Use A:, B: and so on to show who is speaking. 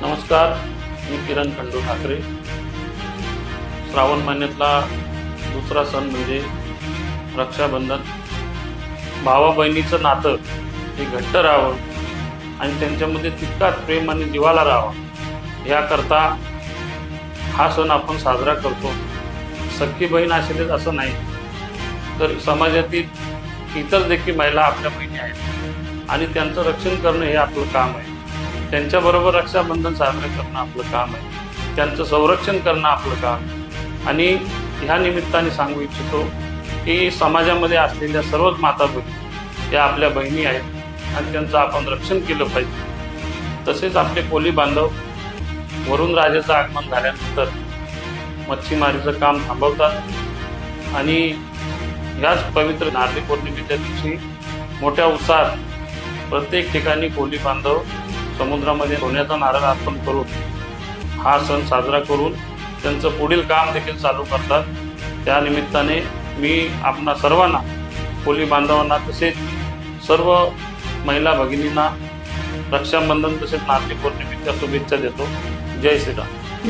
A: नमस्कार मी किरण खंडू ठाकरे. श्रावण महिन्यातला दुसरा सण म्हणजे रक्षाबंधन. भावा बहिणीचं नातं हे घट्ट राहावं आणि त्यांच्यामध्ये तितकाच प्रेम आणि जिवाला राहावा. याकरता हा सण आपण साजरा करतो. सख्खी बहीण असेलच असं नाही तर समाजातील इतर देखील महिला आपल्या बहिणी आहेत आणि त्यांचं रक्षण करणं हे आपलं काम आहे. त्यांच्याबरोबर रक्षाबंधन साजरं करणं आपलं काम आहे. त्यांचं संरक्षण करणं आपलं काम आहे. आणि ह्या निमित्ताने सांगू इच्छितो की समाजामध्ये असलेल्या सर्वच माता बहिणी या आपल्या बहिणी आहेत आणि त्यांचं आपण रक्षण केलं पाहिजे. तसेच आपले कोली बांधव वरुण राजाचं आगमन झाल्यानंतर मच्छीमारीचं काम थांबवतात. आणि याच पवित्र नारळी पौर्णिमेच्या दिवशी मोठ्या उत्साहात प्रत्येक ठिकाणी कोली बांधव समुद्रामध्ये सोन्याचा नारळ अर्पण करून हा सण साजरा करून त्यांचं पुढील काम देखील चालू करतात. त्या निमित्ताने मी आपणा सर्वांना कोली बांधवांना तसेच सर्व महिला भगिनींना रक्षाबंधन तसेच नारळी पौर्णिमेच्या शुभेच्छा देतो. जय श्रीराम.